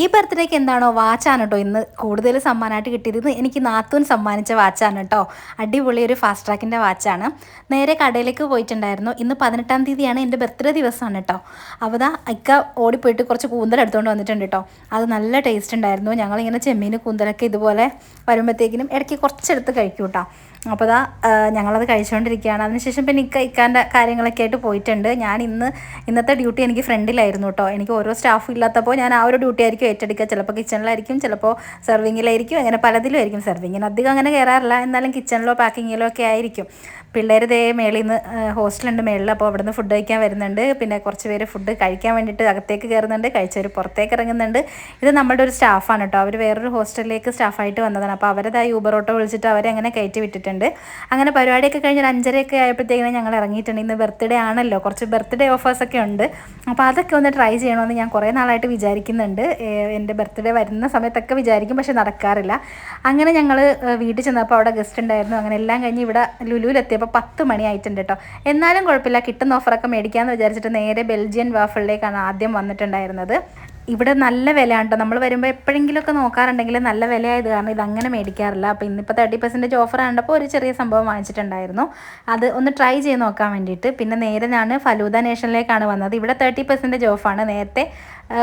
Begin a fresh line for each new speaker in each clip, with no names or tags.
ഈ ബർത്ത്ഡേക്ക് എന്താണോ വാച്ചാണ് കേട്ടോ ഇന്ന് കൂടുതൽ സമ്മാനമായിട്ട് കിട്ടിയത്. എനിക്ക് നാത്തൂൻ സമ്മാനിച്ച വാച്ചാണ് കേട്ടോ. അടിപൊളി ഒരു ഫാസ്റ്റ് ട്രാക്കിന്റെ വാച്ചാണ്. നേരെ കടയിലേക്ക് പോയിട്ടുണ്ടായിരുന്നു. ഇന്ന് പതിനെട്ടാം തീയതിയാണ് എന്റെ ബർത്ത്ഡേ ദിവസമാണ് കേട്ടോ. അപ്പോൾ ദാ ഓടിപ്പോയിട്ട് കുറച്ച് കൂന്തൽ എടുത്തുകൊണ്ട് വന്നിട്ടുണ്ട് കേട്ടോ. അത് നല്ല ടേസ്റ്റ് ഉണ്ടായിരുന്നു. ഞങ്ങളിങ്ങനെ ചെമ്മീൻ കൂന്തലൊക്കെ ഇതുപോലെ വരുമ്പോഴത്തേക്കിനും ഇടയ്ക്ക് കുറച്ചെടുത്ത് കഴിക്കും കേട്ടോ. അപ്പോൾ അതാ ഞങ്ങളത് കഴിച്ചുകൊണ്ടിരിക്കുകയാണ് അതിനുശേഷം പിന്നെ ഇക്ക ഇക്കാന്റെ കാര്യങ്ങളൊക്കെ ആയിട്ട് പോയിട്ടുണ്ട്. ഞാൻ ഇന്ന് ഇന്നത്തെ ഡ്യൂട്ടി എനിക്ക് ഫ്രണ്ടിലായിരുന്നു കേട്ടോ എനിക്ക് ഓരോ സ്റ്റാഫും ഇല്ലാത്തപ്പോൾ ഞാൻ ആ ഒരു ഡ്യൂട്ടി ആയിരിക്കും ഏറ്റെടുക്കുക. ചിലപ്പോൾ കിച്ചണിലായിരിക്കും ചിലപ്പോൾ സെർവിങ്ങിലായിരിക്കും അങ്ങനെ പലതിലും ആയിരിക്കും. സെർവിങ്ങിന് അധികം അങ്ങനെ കയറാറില്ല എന്നാലും കിച്ചണിലോ പാക്കിങ്ങിലോ ഒക്കെ ആയിരിക്കും. പിള്ളേർ ദേ മേളിൽ നിന്ന് ഹോസ്റ്റലുണ്ട് മേളിൽ. അപ്പോൾ അവിടുന്ന് ഫുഡ് കഴിക്കാൻ വരുന്നുണ്ട്. പിന്നെ കുറച്ച് പേര് ഫുഡ് കഴിക്കാൻ വേണ്ടിയിട്ട് അകത്തേക്ക് കയറുന്നുണ്ട്. കഴിച്ചവർ പുറത്തേക്ക് ഇറങ്ങുന്നുണ്ട്. ഇത് നമ്മുടെ ഒരു സ്റ്റാഫാണ് കേട്ടോ അവർ വേറൊരു ഹോസ്റ്റലിലേക്ക് സ്റ്റാഫായിട്ട് വന്നതാണ്. അപ്പോൾ അവരത് യൂബർ ഓട്ടോ വിളിച്ചിട്ട് അവരെ അങ്ങനെ കയറ്റി വിട്ടിട്ടുണ്ട്. അങ്ങനെ പരിപാടിയൊക്കെ കഴിഞ്ഞ് ഒരു അഞ്ചരയൊക്കെ ആയപ്പോഴത്തേക്കിനും ഞങ്ങൾ ഇറങ്ങിയിട്ടുണ്ട്. ഇന്ന് ബർത്ത്ഡേ ആണല്ലോ. കുറച്ച് ബർത്ത്ഡേ ഓഫേഴ്സൊക്കെ ഉണ്ട്. അപ്പോൾ അതൊക്കെ ഒന്ന് ട്രൈ ചെയ്യണമെന്ന് ഞാൻ കുറേ നാളായിട്ട് വിചാരിക്കുന്നുണ്ട്. എന്റെ ബർത്ത്ഡേ വരുന്ന സമയത്തൊക്കെ വിചാരിക്കും പക്ഷെ നടക്കാറില്ല. അങ്ങനെ ഞങ്ങൾ വീട്ടിൽ ചെന്നപ്പോൾ അവിടെ ഗസ്റ്റ് ഉണ്ടായിരുന്നു. അങ്ങനെ എല്ലാം കഴിഞ്ഞ് ഇവിടെ ലുലുവിലെത്തിയപ്പോൾ പത്ത് മണിയായിട്ടുണ്ട് കേട്ടോ എന്നാലും കുഴപ്പമില്ല. കിട്ടുന്ന ഓഫറൊക്കെ മേടിക്കാമെന്ന് വിചാരിച്ചിട്ട് നേരെ ബെൽജിയൻ വാഫിളിലേക്കാണ് ആദ്യം വന്നിട്ടുണ്ടായിരുന്നത്. ഇവിടെ നല്ല വിലയാണ് കേട്ടോ നമ്മൾ വരുമ്പോൾ എപ്പോഴെങ്കിലുമൊക്കെ നോക്കാറുണ്ടെങ്കിൽ നല്ല വിലയായത് കാരണം ഇത് അങ്ങനെ മേടിക്കാറില്ല. അപ്പോൾ ഇന്നിപ്പോൾ തേർട്ടി പെർസെന്റേജ് ഓഫർ കണ്ടപ്പോൾ ഒരു ചെറിയ സംഭവം വാങ്ങിച്ചിട്ടുണ്ടായിരുന്നു. അത് ഒന്ന് ട്രൈ ചെയ്ത് നോക്കാൻ വേണ്ടിയിട്ട്. പിന്നെ നേരെ ഞാൻ ഫലൂദ നേഷനിലേക്കാണ് വന്നത്. ഇവിടെ തേർട്ടി പെർസെന്റേജ് ഓഫാണ് നേരത്തെ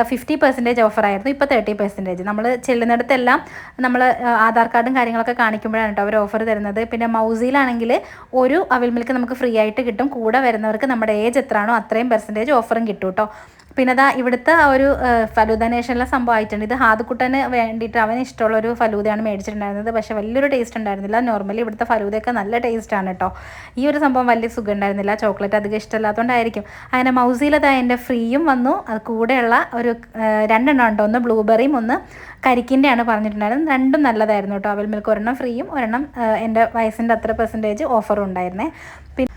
ഫിഫ്റ്റി പെർസെന്റേജ് ഓഫറായിരുന്നു ഇപ്പോൾ തേർട്ടി പെർസെന്റേജ് നമ്മൾ ചെല്ലുന്നിടത്തെല്ലാം നമ്മൾ ആധാർ കാർഡും കാര്യങ്ങളൊക്കെ കാണിക്കുമ്പോഴാണ് കേട്ടോ അവർ ഓഫർ തരുന്നത്. പിന്നെ മൗസിയിലാണെങ്കിൽ ഒരു അവിൽ മിൽക്ക് നമുക്ക് ഫ്രീ ആയിട്ട് കിട്ടും. കൂടെ വരുന്നവർക്ക് നമ്മുടെ ഏജ് എത്രയാണോ അത്രയും പെർസെന്റേജ് ഓഫറും കിട്ടും കേട്ടോ. പിന്നെ അതാ ഇവിടുത്തെ ഒരു ഫലൂദ നേഷനിലെ സംഭവം ആയിട്ടുണ്ട്. ഇത് ഹാദുക്കുട്ടന് വേണ്ടിയിട്ട് അവന് ഇഷ്ടമുള്ള ഒരു ഫലൂദയാണ് മേടിച്ചിട്ടുണ്ടായിരുന്നത്. പക്ഷേ വലിയൊരു ടേസ്റ്റ് ഉണ്ടായിരുന്നില്ല. നോർമലി ഇവിടുത്തെ ഫലൂദയൊക്കെ നല്ല ടേസ്റ്റ് ആണ് കേട്ടോ ഈ ഒരു സംഭവം വലിയ സുഖം ഉണ്ടായിരുന്നില്ല ചോക്ലേറ്റ് അധികം ഇഷ്ടമല്ലാത്തതുകൊണ്ടായിരിക്കും. അങ്ങനെ മൗസിയിലതാ എന്റെ ഫ്രീയും വന്നു. അത് കൂടെയുള്ള ഒരു രണ്ടെണ്ണം ഉണ്ടോ? ഒന്ന് ബ്ലൂബെറിയും ഒന്ന് കരിക്കിന്റെയാണ് പറഞ്ഞിട്ടുണ്ടായിരുന്നത്. രണ്ടും നല്ലതായിരുന്നു കേട്ടോ അവൽ മിൽക്ക് ഒരെണ്ണം ഫ്രീയും ഒരെണ്ണം എന്റെ വയസ്സിന്റെ അത്ര പെർസെന്റേജ് ഓഫറും ഉണ്ടായിരുന്നേ. പിന്നെ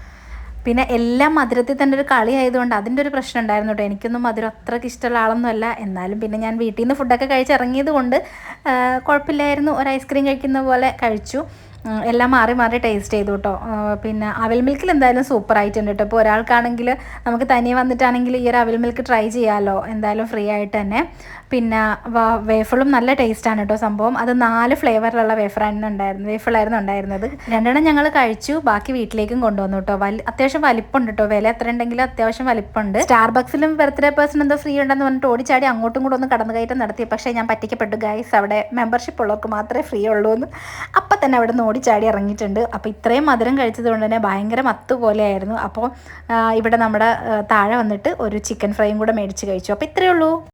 പിന്നെ എല്ലാം മധുരത്തിൽ തന്നെ ഒരു കളി ആയതുകൊണ്ട് അതിന്റെ ഒരു പ്രശ്നം ഉണ്ടായിരുന്നു കേട്ടോ. എനിക്കൊന്നും മധുരം അത്രയ്ക്ക് ഇഷ്ടമുള്ള ആളൊന്നുമല്ല. എന്നാലും പിന്നെ ഞാൻ വീട്ടിൽ നിന്ന് ഫുഡൊക്കെ കഴിച്ച് ഇറങ്ങിയത് കൊണ്ട് കുഴപ്പമില്ലായിരുന്നു. ഒരു ഐസ്ക്രീം കഴിക്കുന്ന പോലെ കഴിച്ചു. എല്ലാം മാറി മാറി ടേസ്റ്റ് ചെയ്തു കേട്ടോ. പിന്നെ അവൽ മിൽക്കിൽ എന്തായാലും സൂപ്പർ ആയിട്ടുണ്ട് കേട്ടോ. ഇപ്പോൾ ഒരാൾക്കാണെങ്കിൽ നമുക്ക് തനിയെ വന്നിട്ടാണെങ്കിൽ ഈ ഒരു അവൽ മിൽക്ക് ട്രൈ ചെയ്യാമല്ലോ എന്തായാലും ഫ്രീ ആയിട്ട് തന്നെ. പിന്നെ വേഫിളും നല്ല ടേസ്റ്റാണ് കേട്ടോ സംഭവം. അത് നാല് ഫ്ലേവറിലുള്ള വേഫറായിരുന്നു ഉണ്ടായിരുന്നത് വേഫിളായിരുന്നു ഉണ്ടായിരുന്നത്. രണ്ടെണ്ണം ഞങ്ങൾ കഴിച്ചു ബാക്കി വീട്ടിലേക്കും കൊണ്ടുവന്നു കേട്ടോ വലി അത്യാവശ്യം വലിപ്പമുണ്ട് കേട്ടോ വില എത്ര ഉണ്ടെങ്കിലും അത്യാവശ്യം വലിപ്പമുണ്ട് സ്റ്റാർബക്സിലും ബർത്ത്ഡേ പേഴ്സൺ എന്തോ ഫ്രീ ഉണ്ടെന്ന് പറഞ്ഞിട്ട് ഓടിച്ചാടി അങ്ങോട്ടും കൂടെ ഒന്ന് കടന്നു കയറ്റം നടത്തി. പക്ഷേ ഞാൻ പറ്റിക്കപ്പെട്ടു ഗൈസ് അവിടെ മെമ്പർഷിപ്പ് ഉള്ളവർക്ക് മാത്രമേ ഫ്രീ ഉള്ളൂ എന്ന്. അപ്പം തന്നെ അവിടെ നിന്ന് ഓടിച്ചാടി ഇറങ്ങിയിട്ടുണ്ട്. അപ്പോൾ ഇത്രയും മധുരം കഴിച്ചത് കൊണ്ട് തന്നെ ഭയങ്കര മത്ത് പോലെയായിരുന്നു. അപ്പോൾ ഇവിടെ നമ്മുടെ താഴെ വന്നിട്ട് ഒരു ചിക്കൻ ഫ്രൈയും കൂടെ മേടിച്ച് കഴിച്ചു. അപ്പോൾ ഇത്രയേ ഉള്ളൂ.